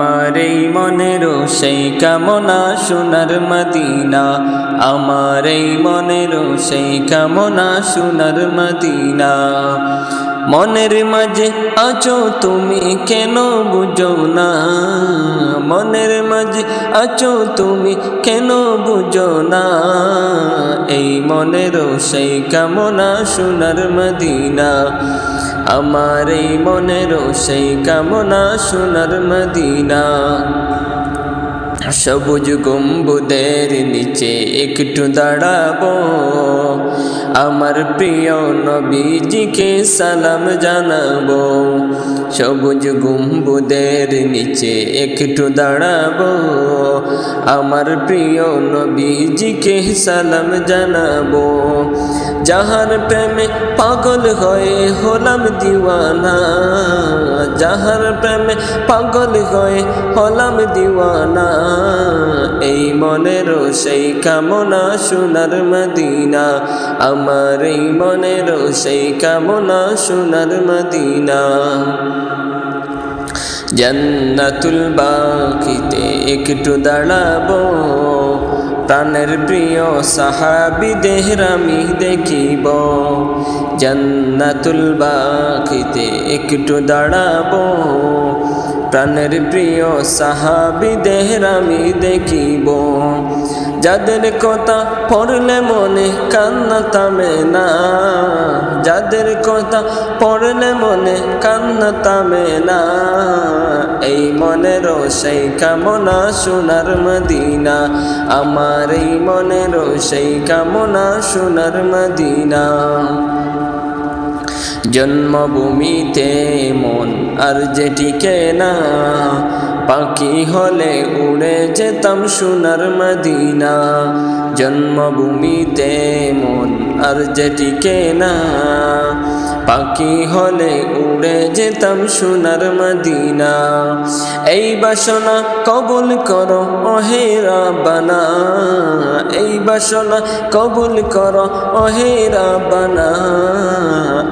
আমার এই মনেরও সেই কামনা সোনার মদিনা। আমার এই সেই কামনা সোনার মদিনা। মনের মাঝে আছো তুমি কেন বুঝো না? মনের মাঝে আছো তুমি কেন বুঝো না? এই মনেরও সেই কামনা সোনার মদিনা। আমার এই মনেরও সেই কামনা সোনার মদিনা। সবুজ গম্বুদের নিচে একটু দাঁড়াবো। আমার প্রিয় নবীজিকে সালাম জানাব। সবুজ গম্বুদের নিচে একটু দাঁড়াবো। আমার প্রিয় নবীজিকে সালাম জানাব। যাহার প্রেমে পাগল হয়ে হলাম দিওয়ানা। যাহার প্রেমে পাগল হয়ে হলাম দিওয়ানা। এই মনেরও সেই কামনা সোনার মদিনা। আমার এই মনেরও সেই কামনা সোনার মদিনা। জান্নাতুল বাকিতে একটু দাঁড়াবো। প্রাণের প্রিয় সাহাবি দেহরামি দেখিব। জন্নতুল বাকিতে একটু দাঁড়াবো। প্রাণের প্রিয় সাহাবি দেহরামি দেখিব। যাদের কথা পড়লে মনে কান্না থামে না। যাদের কথা পড়লে মনে কান্না থামে না। এই মনেরও সেই কামনা সোনার মদিনা। আমার এই মনেরও সেই কামনা সোনার মদিনা। জন্মভূমিতে মন আর যেটিকে না, পাখি হলে উড়ে যেতাম সোনার মদিনা। জন্মভূমিতে মন আর যেটিকে না, পাখি হলে উড়ে যেতাম সোনার মদিনা। এই বাসনা কবুল করো অহেরা বানা এই বাসনা কবুল করো অহেরা বানা